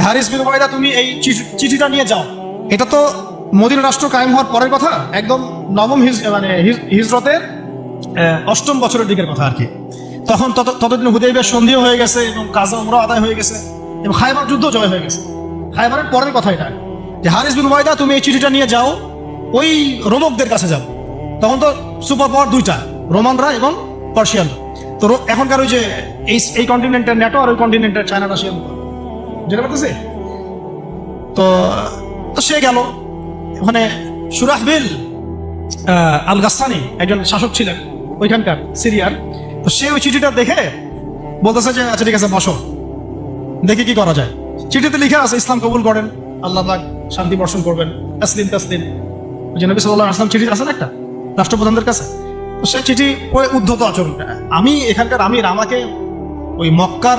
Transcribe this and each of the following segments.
হারিস বিন উবাইদা তুমি এই চিঠি- চিঠিটা নিয়ে যাও। এটা তো মদিনা রাষ্ট্র কায়েম হওয়ার পরের কথা, একদম নবম হিজ মানে হিজ- হিজরতের অষ্টম বছরের দিকের কথা আর কি। তখন তত, ততদিন হুদাইবের সন্ধিও হয়ে গেছে এবং কাজা উমরা আদায় হয়ে গেছে এবং খাইবার যুদ্ধ জয় হয়ে গেছে। খাইবারের পরের কথা এটা। যে হারিস বিন উবাইদা তুমি এই চিঠিটা নিয়ে যাও, ওই রোমকদের কাছে যাও। তখন তো সুপার পাওয়ার দুইটা, রোমানরা এবং পার্সিয়ান তো এখনকার ওই যে এই কন্টিনেন্টের ন্যাটো আর ওই কন্টিনেন্টের চায়না রাশিয়ান যেটা তো তো সে গেল। ওখানে সুরাহবিল আল গাস্তানি একজন শাসক ছিলেন ওইখানকার সিরিয়ার। তো সে ওই চিঠিটা দেখে বলতেছে যে আচ্ছা ঠিক আছে, বসো। দেখি কি করা যায়। চিঠিতে লিখে আছে, ইসলাম কবুল করেন, আল্লাহ শান্তি বর্ষণ করবেন, তাসলিম তাসলিম। ওই যে নবী সাল্লাল্লাহু আলাইহি চিঠি আছে না একটা? রাষ্ট্রপ্রধানদের কাছে? তো সেই চিঠি পড়ে উদ্ধত আচরণ। আমি এখানকার আমির, আমাকে ওই মক্কার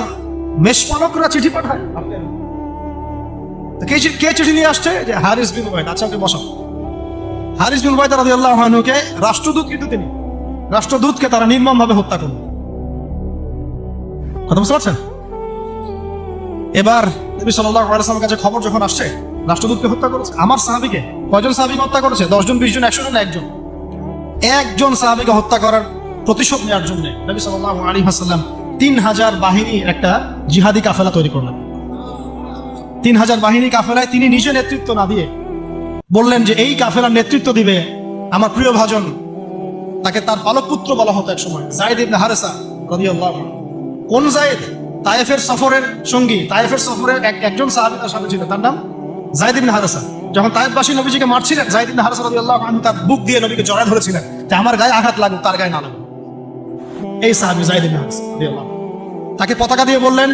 মেষপালকরা চিঠি পাঠায়। কে কে চিঠি নিয়ে আসছে? যে হারিস বিন উবাইদ আচ্ছা ওকে বসাও হারিস বিন উবাইদ রাদিয়াল্লাহু আনহুকে রাষ্ট্রদূত কিন্তু তিনি। রাষ্ট্রদূতকে তারা নির্মমভাবে হত্যা করল। কথা বুঝতে পারছেন? এবার নবী সাল্লাল্লাহু আলাইহি কাছে খবর যখন আসছে, রাষ্ট্রদূতকে হত্যা করেছে। আমার সাহাবীকে, কয়জন সাহাবীকে হত্যা করেছে? দশজন বিশ জন একশো জন একজন? একজন সাহাবীকে হত্যা করার প্রতিশোধ নেওয়ার জন্য নবী সাল্লাল্লাহু আলাইহি ওয়াসাল্লাম তিন হাজার বাহিনীর একটা জিহাদি কাফেলা তৈরি করলেন। তিন হাজার বাহিনী কাফেলায় তিনি নিজে নেতৃত্ব না দিয়ে বললেন যে, এই কাফেলার নেতৃত্ব দিবে আমার প্রিয় ভাজন। তাকে তার পালক পুত্র বলা হতো এক সময় জাইদ ইবনে হারেসা রাদিয়াল্লাহু। কোন জায়েদ তায়েফের সফরের সঙ্গী, তায়েফের সফরের এক একজন সাহাবী তার সাথে ছিল, তার নাম জাইদ ইবনে হারেসা। যখন তায়েফবাসী নবীজিকে মারছিলেন, জাইদ ইবনে হারেসা রাদিয়াল্লাহু আনহু তার বুক দিয়ে নবীকে জড়ায় ধরেছিলেন যে, আমার গায়ে আঘাত লাগুক, তার গায়ে না লাগুক। এই সাহাবী হারেসা তাকে পতাকা দিয়ে বললেন,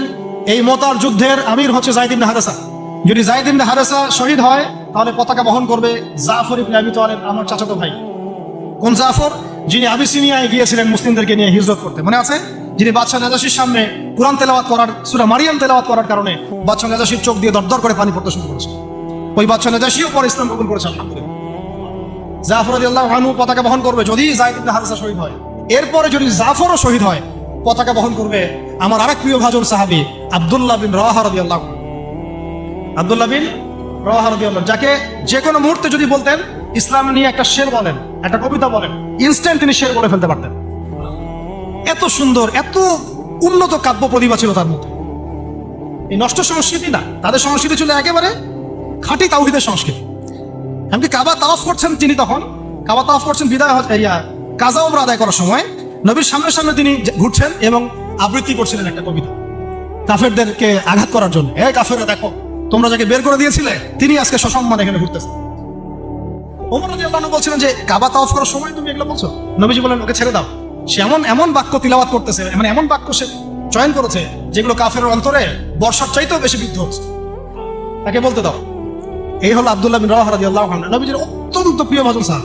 এই মোতার যুদ্ধের আমির হচ্ছে জাইদ ইবনে হারেসা যদি জাইদ ইবনে হারেসা শহীদ হয়, তাহলে পতাকা বহন করবে জাফর ইবনে আবি তালেব, আমার চাচাতো ভাই। কোন জাফর? যিনি আবিসিনিয়ায় গিয়েছিলেন মুসলিমদেরকে নিয়ে হিজরত করতে। মনে আছে? যিনি বাদশাহ নাজাসির সামনে কোরআন তেলাওয়াত করার, সুরা মারিয়াম তেলাওয়াত করার কারণে বাদশাহ নাজাসির চোখ দিয়ে দরদর করে পানি পড়তে শুরু করেছে। ওই বাদশাহ নাজাসিও পরে ইসলাম কবুল করেছে, আলহামদুলিল্লাহ। জাফর রাদিয়াল্লাহু আনহু পতাকা বহন করবে যদি জাইদ ইবনে হারেসা শহীদ হয়। এরপরে যদি জাফরও শহীদ হয়, পতাকা বহন করবে আমার আরেক প্রিয় ভাজন সাহাবী, আব্দুল্লাহ বিন রাহা রাদিয়াল্লাহু আনহু। আব্দুল্লাহ বিন রাহা রাদিয়াল্লাহু যাকে যে কোনো মুহূর্তে যদি বলতেন, ইসলাম নিয়ে একটা শের বলেন, একটা কবিতা বলেন ইনস্ট্যান্ট তিনি শের বলে ফেলতে পারতেন। এত সুন্দর, এত উন্নত কাব্য প্রতিভা ছিল তার মধ্যে। এই নষ্ট সংস্কৃতি না, তাদের সংস্কৃতি ছিল একেবারে খাঁটি তাওহিদের সংস্কৃতি। এমনকি কাবা তাওয়াফ করছেন তিনি তখন, কাবা তাওয়াফ করছেন বিদায় ইয়া কাজা উমরা আদায় করার সময় নবীর সামনে সামনে তিনি ঘুরছেন এবং আবৃত্তি করছিলেন একটা কবিতা। কাফেরদেরকে আঘাত করার জন্য। এ কাফেররা, দেখো, তোমরা যাকে বের করে দিয়েছিলে, তিনি আজকে সসম্মান এখানে ঘুরতেছেন ওমর রাদিয়াল্লাহু বলছিলেন যে, কাবা তাওয়াফ করার সময় তুমি এগুলো বলছো? নবীজি বলেন ওকে ছেড়ে দাও। সে এমন এমন বাক্য তিলাওয়াত করতেছে মানে এমন বাক্য সে চয়ন করেছে, যেগুলো কাফের অন্তরে বর্ষার চাইতেও বেশি বিদ্ধ হচ্ছে। তাকে বলতে দাও, এই হলো আব্দুল্লাহ বিন রাহ রাদিয়াল্লাহু আনহু। নবীজির অত্যন্ত প্রিয় ভাজন সাহাব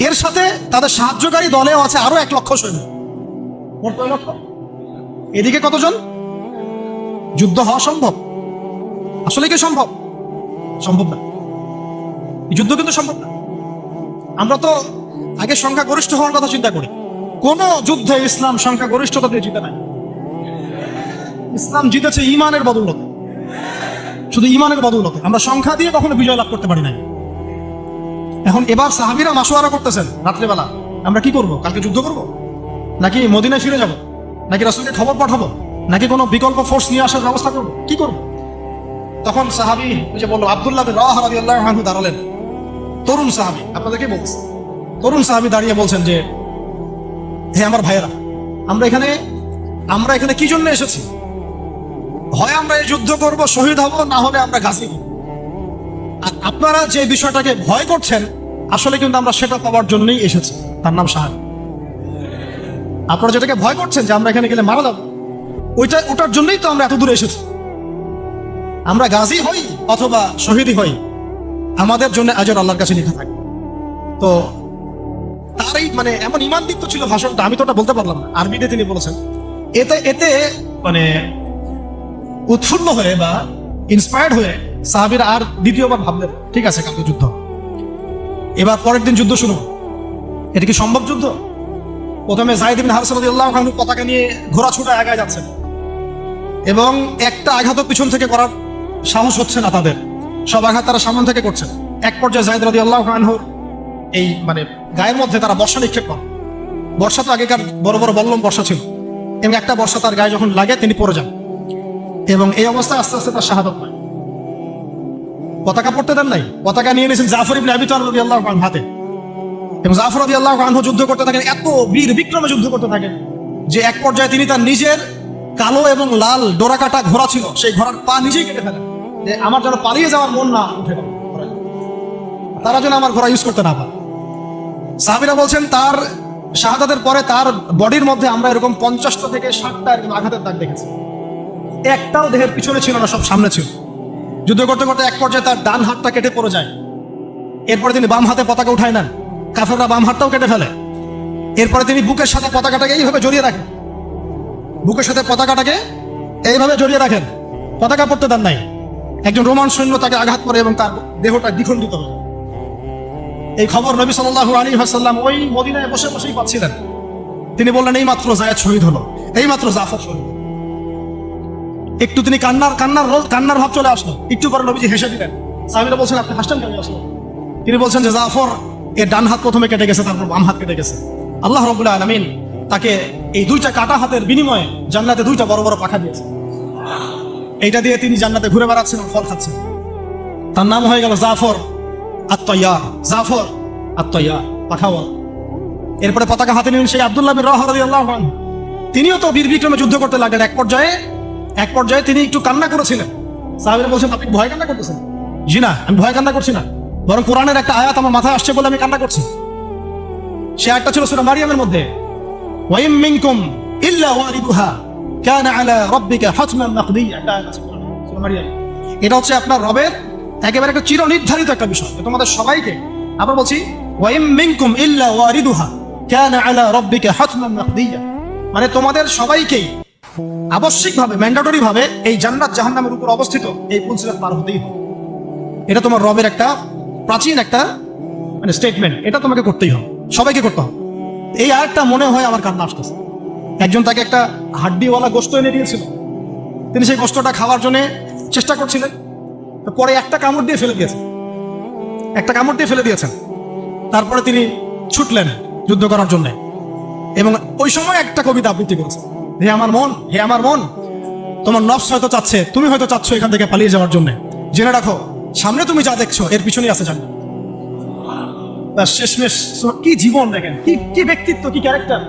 এর সাথে তাদের সাহায্যকারী দলেও আছে আরও এক লক্ষ সৈন্য। এদিকে কতজন? যুদ্ধ হওয়া সম্ভব? আসলে কি সম্ভব? সম্ভব না। যুদ্ধ কিন্তু সম্ভব না। আমরা তো আগে সংখ্যা গরিষ্ঠ হওয়ার কথা চিন্তা করি। কোন যুদ্ধে ইসলাম সংখ্যা গরিষ্ঠতা দিয়ে জিতে নাই। ইসলাম জিতেছে ইমানের বদৌলতে। শুধু ইমানের বদৌলতে। আমরা সংখ্যা দিয়ে কখনো বিজয় লাভ করতে পারি নাই। এখন এবার সাহাবিরা মাসোয়ারা করতেছেন, রাত্রেবেলা। আমরা কি করব? কালকে যুদ্ধ করব? নাকি মদিনায় ফিরে যাব? নাকি রাসুলকে খবর পাঠাবো? নাকি কোনো বিকল্প ফোর্স নিয়ে আসার ব্যবস্থা করব? কি করব? তখন সাহাবি ওই যে বলল, আবদুল্লাহ দাঁড়ালেন। তরুণ সাহাবি, আপনাদেরকে বলছি। তরুণ সাহাবি দাঁড়িয়ে বলছেন যে, হে আমার ভাইয়েরা, আমরা এখানে আমরা এখানে কি জন্য এসেছি? হয় আমরা এই যুদ্ধ করব, শহীদ হব, না হলে আমরা গাছি। আর আপনারা যে বিষয়টাকে ভয় করছেন, আসলে কিন্তু আমরা সেটা পাওয়ার জন্যই এসেছি। তার নাম সাহাবি আপনারা যেটাকে ভয় করছেন যে আমরা এখানে গেলে মারা যাব, ওইটা, ওটার জন্যই তো আমরা এত দূরে এসেছি। আমরা গাজী হই অথবা শহীদই হই, আমাদের জন্য আজর আল্লাহর কাছে লেখা থাকে। তো তার এই মানে এমন ইমান দীপ্ত ছিল ভাষণটা, আমি তো ওটা বলতে পারলাম না। আরবিতে তিনি বলেছেন, এতে এতে মানে উৎফুল্ল হয়ে বা ইন্সপায়ার্ড হয়ে সাহাবিরা আর দ্বিতীয়বার ভাবলেন, ঠিক আছে, কালকে যুদ্ধ এবার পরের দিন যুদ্ধ শুরু এটা কি সম্ভব যুদ্ধ? প্রথমে জাহিদ বিন হারস রাদিয়াল্লাহু আনহু পতাকা নিয়ে ঘোড়া ছুটে আগায় যাচ্ছেন। এবং একটা আঘাত পিছন থেকে করার সাহস হচ্ছে না তাদের। সব আঘাত তারা সামন থেকে করছেন এক পর্যায়ে জাহিদ রাদিয়াল্লাহু আনহুর এই মানে গায়ের মধ্যে তারা বর্ষা নিক্ষেপ করেন। বর্ষা তো আগেকার বড় বড় বল্লম বর্ষা ছিল। এবং একটা বর্ষা তার গায়ে যখন লাগে তিনি পড়ে যান। এবং এই অবস্থায় আস্তে আস্তে তার শাহাদত হয়। পতাকা পড়তে দেন নাই? পতাকা নিয়ে নিয়েছেন জাফর ইবনে আবি তালিব রাদিয়াল্লাহু আনহু হাতে। এবং জাফর রাদিয়াল্লাহু আনহু যুদ্ধ করতে থাকেন, এত বীর বিক্রমে যুদ্ধ করতে থাকেন যে এক পর্যায়ে তিনি তার নিজের কালো এবং লাল ডোরাকাটা ঘোড়া ছিল, সেই ঘোড়ার পা নিজেই কেটে ফেলেন। যে আমার যেন পালিয়ে যাওয়ার মন না উঠে তারা যেন আমার ঘোড়া ইউজ করতে না পারে। সাহাবিরা বলছেন, তার শাহাদাতের পরে তার বডির মধ্যে আমরা এরকম পঞ্চাশটা থেকে ষাটটা এরকম আঘাতের দাগ দেখেছি। একটাও দেহের পিছনে ছিল না, সব সামনে ছিল। যুদ্ধ করতে করতে এক পর্যায়ে তার ডান হাতটা কেটে পড়ে যায়। এরপরে তিনি বাম হাতে পতাকা উঠায় নেন। কাফেররা বাম হাতটাও কেটে ফেলে। এরপরে তিনি বুকের সাথে পতাকাটাকে এইভাবে জড়িয়ে রাখেন। বুকের সাথে পতাকাটাকে এইভাবে জড়িয়ে রাখেন। পতাকা পড়তে দেন নাই। একজন রোমান সৈন্য তাকে আঘাত করে এবং তার দেহটা দ্বিখণ্ডিত হয়ে। এই খবর নবী সাল্লাল্লাহু আলী হাসাল্লাম ওই মদিনায় বসে বসেই পাচ্ছিলেন। তিনি বললেন এই মাত্র জায়দ শহীদ হলো। এই মাত্র জাফর শহীদ। একটু তিনি কান্নার কান্নার রোল, কান্নার ভাব চলে আসলো। একটু পরে নবীজি হেসে দিলেন। সাহাবীরা বলছেন, আপনি হাসতেন কেন? আসলো। তিনি বলছেন যে, জাফর, এর ডান হাত প্রথমে কেটে গেছে, তারপর বাম হাত কেটে গেছে। আল্লাহ রবুল্লাহ আলমিন তাকে এই দুইটা কাটা হাতের বিনিময়ে জান্নাতে দুইটা বড় বড় পাখা দিয়েছে এইটা দিয়ে তিনি জান্নাতে ঘুরে বেড়াচ্ছেন ফল খাচ্ছেন। তার নাম হয়ে গেল জাফর আত্ময়া জাফর আত্ময়া পাখাওয়াল। এরপরে পতাকা হাতে নিলেন সেই আব্দুল্লাহ বিন রাহ রাদিয়াল্লাহু তিনিও তো বীর বিক্রমে যুদ্ধ করতে লাগলেন। এক পর্যায়ে এক পর্যায়ে তিনি একটু কান্না করেছিলেন। সাহাবীরা বলছেন আপনি ভয় কান্না করতেছেন? জি না আমি ভয় কান্না করছি না। বরং কোরআনের একটা আয়াত আমার মাথায় আসছে বলে আমি কান্না করছি। সে আয়াতটা ছিল সূরা মারিয়ামের মধ্যে। ওয়াইম মিনকুম ইল্লা ওয়ারিদুহা কানা আলা রাব্বিকা হাতমান একটা কোরআনে, মারিয়াম। এটা হচ্ছে আপনার রবের একেবারে একটা চিরনির্ধারিত একটা বিষয়। তোমাদের সবাইকে আবার বলছি ওয়াইম মিনকুম ইল্লা ওয়ারিদুহা কানা আলা রাব্বিকা হাতমান মানে তোমাদের সবাইকেই আবশ্যিকভাবে ম্যান্ডেটরি ভাবে এই জান্নাত জাহান্নামের উপর অবস্থিত এই পুলসিরাত পার হতেই হবে। এটা তোমার রবের একটা প্রাচীন একটা মানে স্টেটমেন্ট এটা তোমাকে করতেই হবে। সবাইকে করতে হবে। এই আরেকটা মনে হয় আমার কান্না আসতেছে। একজন তাকে একটা হাড্ডিওয়ালা গোস্ত এনে দিয়েছিল। তিনি সেই গোস্তটা খাওয়ার জন্য চেষ্টা করছিলেন। পরে একটা কামড় দিয়ে ফেলে দিয়েছেন। একটা কামড় দিয়ে ফেলে দিয়েছেন। তারপরে তিনি ছুটলেন যুদ্ধ করার জন্য। এবং ওই সময় একটা কবিতা আবৃত্তি করেছেন। হে আমার মন, হে আমার মন। তোমার নফস হয়তো চাচ্ছে, তুমি হয়তো চাচ্ছ এখান থেকে পালিয়ে যাওয়ার জন্য। জেনে রাখো, সামনে তুমি যা দেখছ, এর পিছনেই আছে তার শেষমেশ কি জীবন দেখেন, কি কি ব্যক্তিত্ব, কি ক্যারেক্টার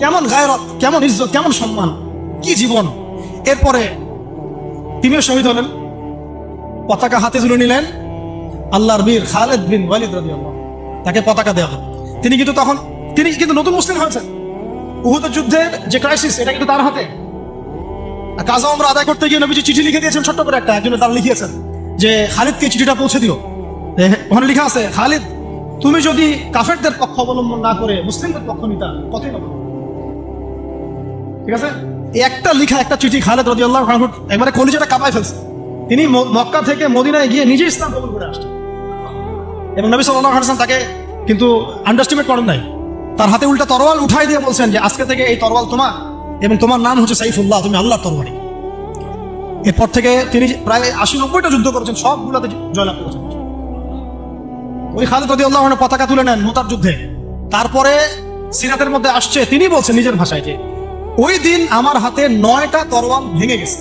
কেমন গায়রত, কেমন ইজ্জত, কেমন সম্মান, কি জীবন। এরপরে তিনিও শহীদ হলেন। পতাকা হাতে তুলে নিলেন আল্লাহর বীর খালেদ বিন ওয়ালিদ রাদিয়াল্লাহু তাকে পতাকা দেওয়া তিনি কিন্তু তখন, তিনি কিন্তু নতুন মুসলিম হয়েছেন। উহুদ যুদ্ধের যে ক্রাইসিস এটা কিন্তু তার হাতে। কাজা আমরা আদায় করতে গিয়ে নবীজি চিঠি লিখে দিয়েছেন ছোট্ট করে একটা একজনে তারা লিখিয়েছেন যে, খালিদকে চিঠিটা পৌঁছে দিও। ওখানে লেখা আছে, খালিদ, তুমি যদি কাফেরদের পক্ষ অবলম্বন না করে, মুসলিমদের পক্ষ নিতা, কতই না ঠিক আছে? একটা লিখা, একটা চিঠি খালেদ রদি আল্লাহ একবারে কলিজাটা কাঁপায় ফেলছে। তিনি মক্কা থেকে মদিনায় গিয়ে নিজে ইসলাম কবুল করে আসছেন। এবং নবী সাল্লাহ হাসান তাকে কিন্তু আন্ডারস্টিমেট করেন নাই। তার হাতে উল্টা তরোয়াল উঠাই দিয়ে বলছেন যে, আজকে থেকে এই তরোয়াল তোমার এবং তোমার নাম হচ্ছে সাইফুল্লাহ, তুমি আল্লাহর তরবারি এরপর থেকে তিনি প্রায় আশি নব্বইটা যুদ্ধ করেছেন, সবগুলোতে জয়লাভ করেছেন। ওই খালেদ রদি আল্লাহ পতাকা তুলে নেন মোতার যুদ্ধে। তারপরে সিরাতের মধ্যে আসছে, তিনি বলছেন নিজের ভাষায় যে, ওই দিন আমার হাতে নয়টা তরোয়াল ভেঙে গেছে।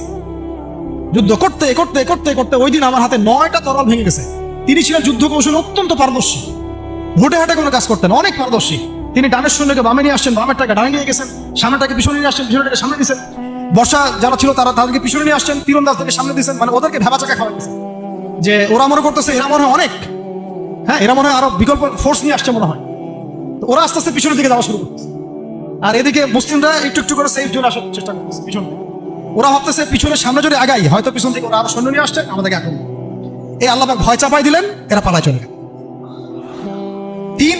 যুদ্ধ করতে করতে করতে করতে ওই দিন আমার হাতে নয়টা তরল ভেঙে গেছে। তিনি ছিলেন যুদ্ধ কৌশল অত্যন্ত পারদর্শী। ভোটে হাটে কোনো কাজ করতেন, অনেক পারদর্শী। তিনি ডানের সৈন্যকে বামে নিয়ে আসছেন, বামেরটাকে ডানে নিয়ে গেছেন সামনেটাকে পিছনে নিয়ে আসছেন পিছনেটাকে সামনে দিয়েছেন। বর্ষা যারা ছিল তারা তাদেরকে পিছনে নিয়ে আসছেন তীরন্দাজ থেকে সামনে দিয়েছেন মানে ওদেরকে ভেবা চাকা খাওয়া যে ওরা মনে করতেছে, এরা মনে হয় অনেক। হ্যাঁ এরা মনে হয় আরও বিকল্প ফোর্স নিয়ে আসছে মনে হয়। তো ওরা আস্তে আস্তে পিছনের দিকে যাওয়া শুরু করতেছে। আর এদিকে মুসলিমরা একটু একটু করে সেফ জোন আসার চেষ্টা করতেছে, পিছন ওরা ভাবতেছে পিছনের সামনে যদি আগাই, হয়তো পিছন থেকে ওরা আরও সৈন্য নিয়ে আসছে, আমাদেরকে করবে। এই আল্লাহ ভয় চাপাই দিলেন, এরা পালায় চলে গেল।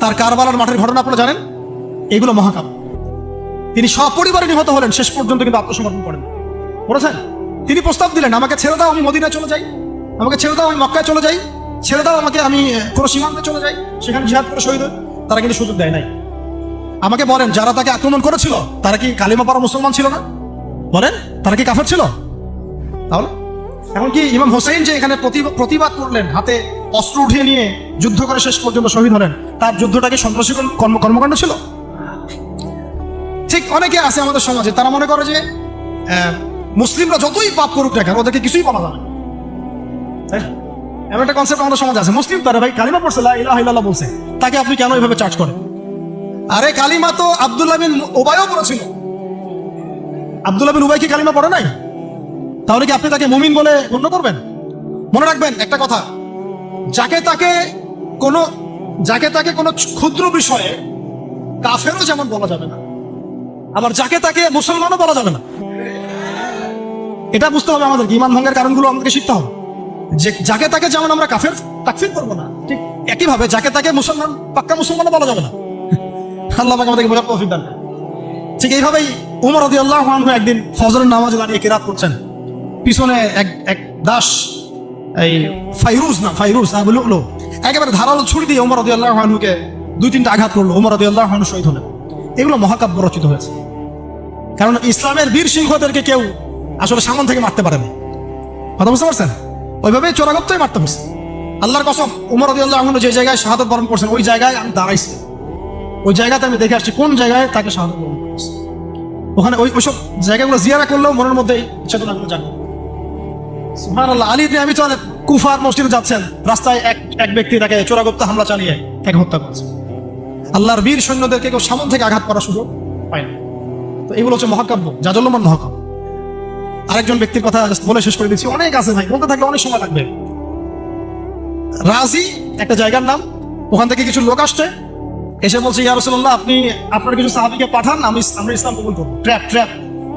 তার কারবালার মাঠের ঘটনা আপনারা জানেন? এগুলো মহাকাব্য। তিনি সপরিবারে নিহত হলেন, শেষ পর্যন্ত কিন্তু আত্মসমর্পণ করেন। বলেছেন, তিনি প্রস্তাব দিলেন, আমাকে ছেড়ে দাও, আমি মদিনায় চলে যাই। আমাকে ছেড়ে দাও, আমি মক্কায় চলে যাই। ছেড়ে দাও, আমাকে, আমি কোনো সীমান্তে চলে যাই। সেখানে জিহাদ করে শহীদ তারা কিন্তু সুযোগ দেয় নাই। আমাকে বলেন, যারা তাকে আক্রমণ করেছিল, তারা কি কালিমা পাড়া মুসলমান ছিল না? বলেন, তারা কি কাফের ছিল? তাহলে এমনকি ইমাম হোসেন যে এখানে প্রতি- প্রতিবাদ করলেন, হাতে অস্ত্র উঠিয়ে নিয়ে যুদ্ধ করে শেষ পর্যন্ত শহীদ হলেন। তার যুদ্ধটা কি সন্ত্রাসী কর্ম- কর্মকাণ্ড ছিল? ঠিক অনেকে আছে আমাদের সমাজে, তারা মনে করে যে মুসলিমরা যতই পাপ করুক না কেন, ওদেরকে কিছুই বলা যাবে এমন একটা কনসেপ্ট আমাদের সমাজে আছে। মুসলিম তারা ভাই কালিমা পড়ছে, লা ইলাহা বলছে। তাকে আপনি কেন এইভাবে চার্জ করেন? আরে কালিমা তো আব্দুল্লাহ বিন ওবায়ও পড়েছিল। আব্দুল্লাহ বিন উবাই কি কালিমা পড়ে নাই? তাহলে কি আপনি তাকে মুমিন বলে গণ্য করবেন? মনে রাখবেন একটা কথা। যাকে তাকে কোনো, যাকে তাকে কোনো ক্ষুদ্র বিষয়ে কাফেরও যেমন বলা যাবে না, আবার যাকে তাকে মুসলমানও বলা যাবে না। এটা বুঝতে হবে আমাদের ইমান ভঙ্গের কারণগুলো আমাদেরকে শিখতে হবে। যে যাকে তাকে যেমন আমরা কাফের, তাকফির করব না, ঠিক একইভাবে যাকে তাকে মুসলমান, পাক্কা মুসলমানও বলা যাবে না। আল্লাহ আমাদেরকে বোঝার তৌফিক ঠিক এইভাবেই উমর রাদিয়াল্লাহু আনহু একদিন ফজরের নামাজে দাঁড়িয়ে কিরাত করছেন। পিছনে এক এক দাস এই ফাইরুজ না ফাইরুজ না বলু বলু একেবারে ধারালো ছুরি দিয়ে উমর রাদিয়াল্লাহু আনহুকে দুই তিনটা আঘাত করল, উমর রাদিয়াল্লাহু আনহু শহীদ হলেন। এগুলো মহাকাব্য রচিত হয়েছে। কারণ ইসলামের বীর সিংহদেরকে কেউ আসলে সামন থেকে মারতে পারেনি। কথা বুঝতে পারছেন? ওইভাবে চোরাগত্তই মারতে হয়েছে আল্লাহর কসম, উমর রাদিয়াল্লাহু আনহু যে জায়গায় শাহাদত বরণ করছেন, ওই জায়গায় আমি দাঁড়াইছি। ওই জায়গাতে আমি দেখে আসছি কোন জায়গায় তাকে শাহাদত বরণ করেছে। ওখানে ওই ওইসব জায়গাগুলো জিয়ারা করলেও মনের মধ্যে চেতনাগুলো জাগে আবি তালেব কুফার মসজিদে যাচ্ছেন। রাস্তায় এক এক ব্যক্তি তাকে চোরাগত্তা হামলা চালিয়ে তাকে হত্যা করেছে। আল্লাহর বীর সৈন্যদেরকে কেউ সামন থেকে আঘাত করার সুযোগ পায় না। তো এগুলো হচ্ছে মহাকাব্য মহাকাব্য। আরেকজন ব্যক্তির কথা বলে শেষ করে দিচ্ছি। অনেক আছে ভাই, বলতে থাকলে অনেক সময় লাগবে। রাজি, একটা জায়গার নাম, ওখান থেকে কিছু লোক আসছে। এসে বলছে, ইয়া রাসূলুল্লাহ, আপনি, আপনার কিছু সাহাবীকে পাঠান, আমি, আমরা ইসলাম কবুল করব। Trap trap.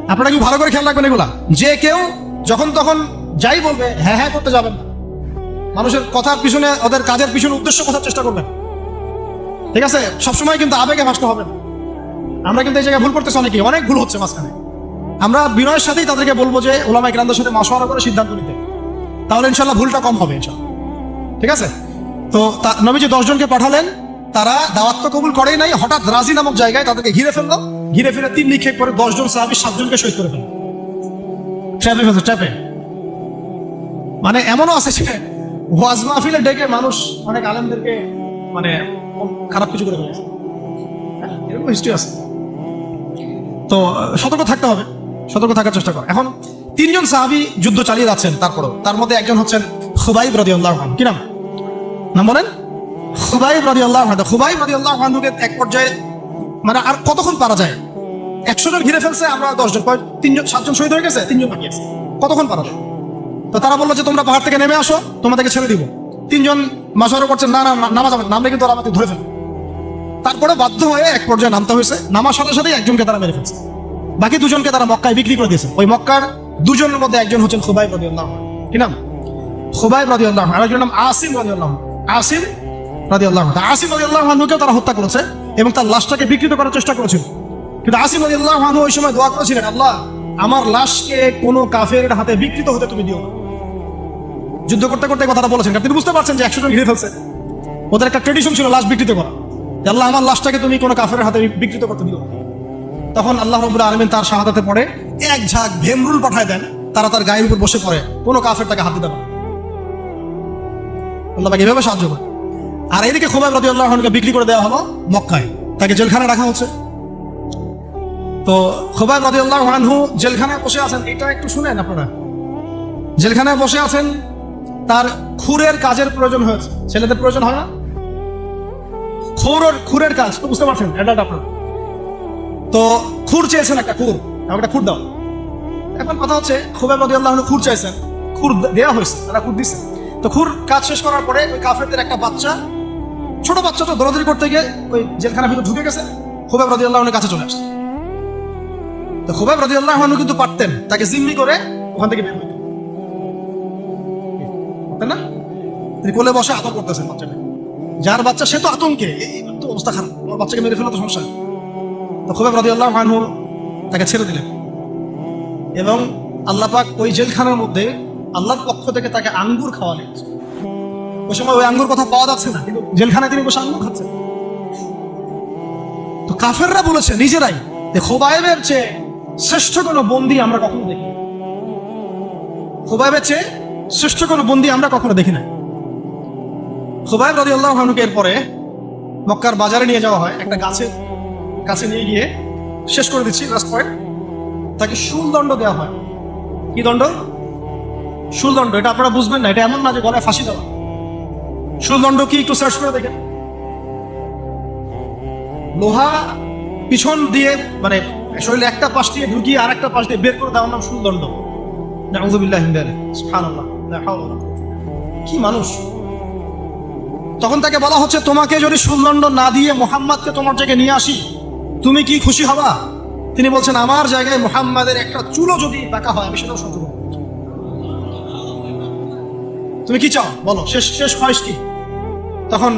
আপনারা কি ভালো করে খেয়াল রাখবেন এগুলা? যে কেউ যখন তখন যাই বলবে হ্যাঁ হ্যাঁ করতে যাবেন না। মানুষের কথার পিছনে, ওদের কাজের পিছনে উদ্দেশ্য বোঝার চেষ্টা করবেন। ঠিক আছে? সবসময় কিন্তু আবেগে ভাসতে হবে না। আমরা কিন্তু এই জায়গায় ভুল করতেছি অনেকে অনেক ভুল হচ্ছে মাঝখানে। আমরা বিনয়ের সাথেই তাদেরকে বলব যে, ওলামা ইকরামদের সাথে মাসোয়ারা করে সিদ্ধান্ত নিতে। তাহলে ইনশাল্লাহ ভুলটা কম হবে ইনশাল্লাহ ঠিক আছে? তো তা- নবীজি দশজনকে পাঠালেন। তারা দাওয়াত তো কবুল করেই নাই। হঠাৎ রাজি নামক জায়গায় তাদেরকে ঘিরে ফেলল। ঘিরে ফেলে তিন নিক্ষেপ করে দশজন সাহাবি সাতজনকে শহীদ করে ফেলল। ট্র্যাপে ফেলছে, ট্র্যাপে। মানে এমনও আছে যে ওয়াজ মাহফিলে ডেকে মানুষ অনেক আলেমদেরকে মানে খারাপ কিছু করে ফেলেছে। হ্যাঁ, এরকম হিস্ট্রি আছে। তো সতর্ক থাকতে হবে। সতর্ক থাকার চেষ্টা কর। এখন তিনজন সাহাবি যুদ্ধ চালিয়ে যাচ্ছেন তারপরেও। তার মধ্যে একজন হচ্ছেন খুবাইব রাদিয়াল্লাহু আনহু। কি নাম? নাম বলেন? খুবাইব আল্লাহ আনহু। খুবাইব রাদিয়াল্লাহু আনহুকে এক পর্যায়ে মানে আর কতক্ষণ পারা যায়? একশো জন ঘিরে ফেলছে আমরা দশজন। তিনজন সাতজন শহীদ হয়ে গেছে? তিনজন বাকি আছে। কতক্ষণ পারা যায়? তো তারা বলল যে তোমরা পাহাড় থেকে নেমে আসো তোমাদেরকে ছেড়ে দিব। তিনজন মাসারও করছেন না না না, নামাজ নামলে কিন্তু আমাকে ধরে ফেলবে। তারপরে বাধ্য হয়ে এক পর্যায়ে নামতে হয়েছে। নামার সাথে সাথে একজনকে তারা মেরে ফেলছে। বাকি দুজনকে তারা মক্কায় বিক্রি করে দিয়েছে। ওই মক্কার দুজনের মধ্যে একজন হচ্ছেন খুবাইব রাদিয়াল্লাহু আনহু। কি নাম? খুবাইব রাদিয়াল্লাহু আনহু, আর একজনের নাম আসিম রাদিয়াল্লাহু আনহু। আসিম আনহু। তা আসিম রাদিয়াল্লাহু আনহুকেও তারা হত্যা করেছে এবং তার লাশটাকে বিকৃত করার চেষ্টা করেছিল। কিন্তু আসিম রাদিয়াল্লাহু আনহু ওই সময় দোয়া করেছিলেন আল্লাহ আমার লাশকে কোনো কাফের হাতে বিকৃত হতে তুমি দিও না। যুদ্ধ করতে করতে কথাটা বলেছেন। তিনি বুঝতে পারছেন যে একশো জন ঘিরে ফেলছে। ওদের একটা ট্রেডিশন ছিল লাশ বিকৃত করা। আল্লাহ, আমার লাশটাকে তুমি কোনো কাফের হাতে বিকৃত করতে দিও তখন আল্লাহ রবুল্লা আলমিন তার শাহাদাতে পড়ে, এক ঝাঁক ভেমরুল পাঠায় দেন, তারা তার গায়ের উপর বসে পড়ে, কোনো কাফের তাকে হাত দিতে পারে আল্লাহ এভাবে সাহায্য করে আর এদিকে খোবাই রাজি আল্লাহকে বিক্রি করে দেওয়া হলো মক্কায়। তাকে জেলখানে রাখা হচ্ছে। তো খোবাই রাজি আল্লাহ জেলখানায় বসে আছেন, এটা একটু শুনেন আপনারা। জেলখানায় বসে আছেন তার খুরের কাজের প্রয়োজন হয়েছে। ছেলেদের প্রয়োজন হয় না? খুরের খুরের কাজ। তো বুঝতে পারছেন এটা আপনার। তো খুর চেয়েছেন একটা খুর। আমাকে একটা খুর দাও। এখন কথা হচ্ছে খুবই মদি আল্লাহ খুর চাইছেন। খুর দেওয়া হয়েছে, তারা খুর দিচ্ছে তো খুর কাজ শেষ করার পরে ওই কাফেরদের একটা বাচ্চা, ছোট বাচ্চাটা দৌড়াদৌড়ি করতে গিয়ে ওই জেলখানার ভিতরে ঢুকে গেছে খুবাইব রাজি আল্লাহনের কাছে চলে আসছে। তো খুবাইব রাজি আল্লাহ কিন্তু পারতেন, তাকে জিম্মি করে ওখান থেকে বের হইতে। তাই না? তিনি কোলে বসে আতঙ্ক করতেছেন বাচ্চাটা যার বাচ্চা, সে তো আতঙ্কে। তো অবস্থা খারাপ। আমার বাচ্চাকে মেরে ফেলা তো সমস্যা। তো খুবই রাজি আল্লাহ আনহু তাকে ছেড়ে দিলেন। এবং আল্লাহ পাক ওই জেলখানার মধ্যে আল্লাহর পক্ষ থেকে তাকে আঙ্গুর খাওয়ালেন। ওই সময় ওই আঙ্গুর কথা পাওয়া যাচ্ছে না, কিন্তু জেলখানায় তিনি বসে আঙ্গুর খাচ্ছেন। তো কাফেররা বলেছে, নিজেরাই, যে খোবাইবের চেয়ে শ্রেষ্ঠ কোনো বন্দি আমরা কখনো দেখি খোবাইবের চেয়ে শ্রেষ্ঠ কোনো বন্দি আমরা কখনো দেখি না খোবাইব রাজি আল্লাহ হানুকে এরপরে মক্কার বাজারে নিয়ে যাওয়া হয়, একটা গাছে কাছে নিয়ে গিয়ে শেষ করে দিচ্ছি লাস্ট পয়েন্ট তাকে শুলদণ্ড দেওয়া হয়। কি দণ্ড? শুলদণ্ড এটা আপনারা বুঝবেন না, এটা এমন না যে গলায় ফাঁসি দেওয়া। শুলদণ্ড কি একটু সার্চ করে দেখেন। লোহা পিছন দিয়ে মানে শরীরে একটা পাশ দিয়ে ঢুকিয়ে আর একটা পাশ দিয়ে বের করে দেওয়ার নাম শুলদণ্ড নাউযুবিল্লাহি মিন যালিক সুবহানাল্লাহ। কি মানুষ? তখন তাকে বলা হচ্ছে, তোমাকে যদি সুদণ্ড না দিয়ে মোহাম্মদকে তোমার জায়গায় নিয়ে আসি, তুমি কি খুশি হবা? তিনি বলছেন, আমার জায়গায় মোহাম্মদের একটা চুলো যদি বাঁকা হয়, আমি সেটাও সহ্য তুমি কি চাও? বলো, শেষ শেষ খয়েস কি? তখন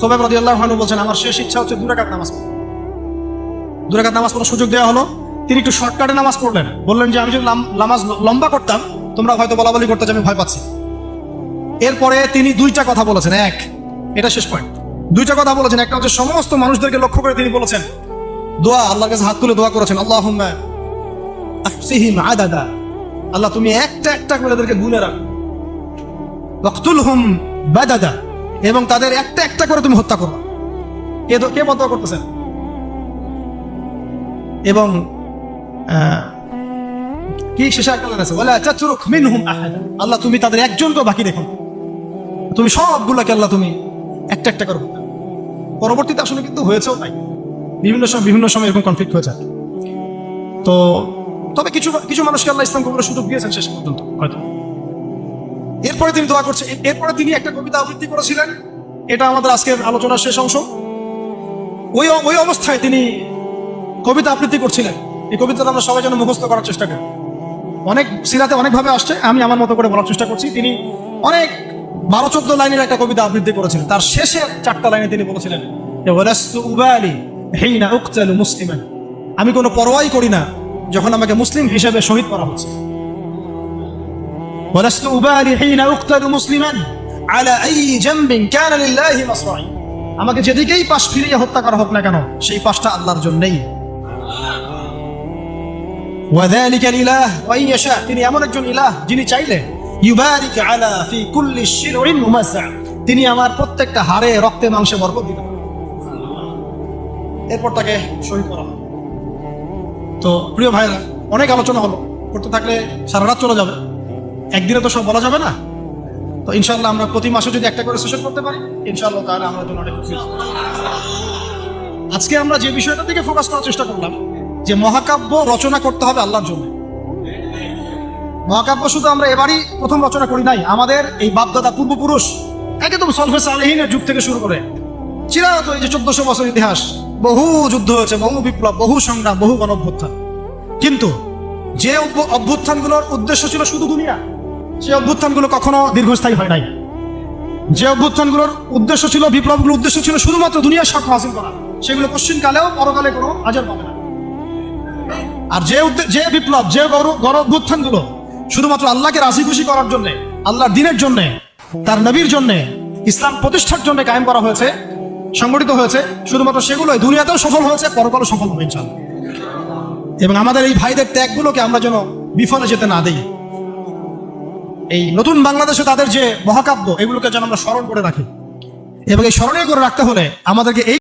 খোবেব রাজি আল্লাহ বলছেন, আমার শেষ ইচ্ছা হচ্ছে দুরাকাত নামাজ পড়া। দুরাকাত নামাজ পড়ার সুযোগ দেওয়া হলো। তিনি একটু শর্টকাটে নামাজ পড়লেন। বললেন যে, আমি যদি নামাজ লম্বা করতাম তোমরা হয়তো বলা বলি করতে আমি ভয় পাচ্ছি। এরপরে তিনি দুইটা কথা বলেছেন, এক, এটা শেষ পয়েন্ট দুইটা কথা বলেছেন, একটা হচ্ছে সমস্ত মানুষদেরকে লক্ষ্য করে তিনি বলেছেন, দোয়া, আল্লাহর কাছে হাত তুলে দোয়া করেছেন আল্লাহ আদাদা আল্লাহ, তুমি একটা একটা করে এদেরকে গুনে রাখো। হুম বাদাদা, এবং তাদের একটা একটা করে তুমি হত্যা করো। কে কে বদয়া করতেছেন? এবং কি আছে? ওয়ালা তাতরুক মিনহুম আল্লাহ, তুমি তাদের একজনকেও বাকি রেখো। তুমি সবগুলোকে আল্লাহ, তুমি একটা একটা করো। পরবর্তীতে আসলে কিন্তু হয়েছেও তাই। বিভিন্ন সময় বিভিন্ন সময় এরকম কনফ্লিক্ট হয়ে যায়। তো তবে কিছু কিছু মানুষকে আল্লাহ ইসলাম কবুলের সুযোগ দিয়েছেন শেষ পর্যন্ত। হয়তো। এরপরে তিনি দোয়া করছে এরপরে তিনি একটা কবিতা আবৃত্তি করেছিলেন। এটা আমাদের আজকের আলোচনার শেষ অংশ। ওই ওই অবস্থায় তিনি কবিতা আবৃত্তি করছিলেন। এই কবিতাটা আমরা সবাই যেন মুখস্থ করার চেষ্টা করি। অনেক সিরাতে অনেকভাবে আসছে, আমি আমার মতো করে বলার চেষ্টা করছি। তিনি অনেক বারো চোদ্দ লাইনের একটা কবিতা আবৃত্তি করেছিলেন। তার শেষে চারটা লাইনে তিনি বলেছিলেন আমি কোনো পরোয়াই করি না যখন আমাকে মুসলিম হিসেবে শহীদ করা হচ্ছে। আমাকে যেদিকেই পাশ ফিরিয়ে হত্যা করা হোক না কেন, সেই পাশটা আল্লাহর জন্যই। ওয়াদালিকাল ইলাহ ওয়া ইয়াশা তিনি এমন একজন ইলাহ যিনি চাইলে ইউবারিক আলা কুল্লি শিরইন তিনি আমার প্রত্যেকটা হারে রক্তে মাংসে বরকত দিবেন। এরপর তাকে শহীদ করা তো প্রিয় ভাইরা অনেক আলোচনা হলো। করতে থাকলে সারা রাত চলে যাবে। একদিনে তো সব বলা যাবে না। তো ইনশাল্লাহ আমরা প্রতি মাসে যদি একটা করে সেশন করতে পারি ইনশাল্লাহ তাহলে আমরা জন্য অনেক আজকে আমরা যে বিষয়টা থেকে ফোকাস করার চেষ্টা করলাম যে মহাকাব্য রচনা করতে হবে আল্লাহর জন্য। মহাকাব্য শুধু আমরা এবারই প্রথম রচনা করি নাই, আমাদের এই বাপদাদা পূর্বপুরুষ একদম সলফে সালেহিনের যুগ থেকে শুরু করে চিরায়ত এই যে চোদ্দশো বছর ইতিহাস, বহু যুদ্ধ হয়েছে, বহু বিপ্লব, বহু সংগ্রাম, বহু গণ অভ্যুত্থান কিন্তু যে অভ্য- অভ্যুত্থানগুলোর উদ্দেশ্য ছিল শুধু দুনিয়া সেই অভ্যুত্থানগুলো কখনো দীর্ঘস্থায়ী হয় নাই। যে অভ্যুত্থানগুলোর উদ্দেশ্য ছিল, বিপ্লবগুলোর উদ্দেশ্য ছিল শুধুমাত্র দুনিয়ার স্বার্থ হাসিল করা, সেগুলো পশ্চিমকালেও, পরকালে কোনো হাজার পাবে না। আর যে যে বিপ্লব, যে গণ- গণ অভ্যুত্থানগুলো শুধুমাত্র আল্লাহকে রাজি খুশি করার জন্য, আল্লাহর দিনের জন্য, তার নবীর জন্য, ইসলাম প্রতিষ্ঠার জন্য কায়েম করা হয়েছে, সংগঠিত হয়েছে, শুধুমাত্র সেগুলোই দুনিয়াতেও সফল হয়েছে, পরকালও সফল হবে ইনশাআল্লাহ। এবং আমাদের এই ভাইদের ত্যাগগুলোকে আমরা যেন বিফলে যেতে না দিই। এই নতুন বাংলাদেশে তাদের যে মহাকাব্য, এগুলোকে যেন আমরা স্মরণ করে রাখি। এবং এই স্মরণীয় করে রাখতে হলে আমাদেরকে এই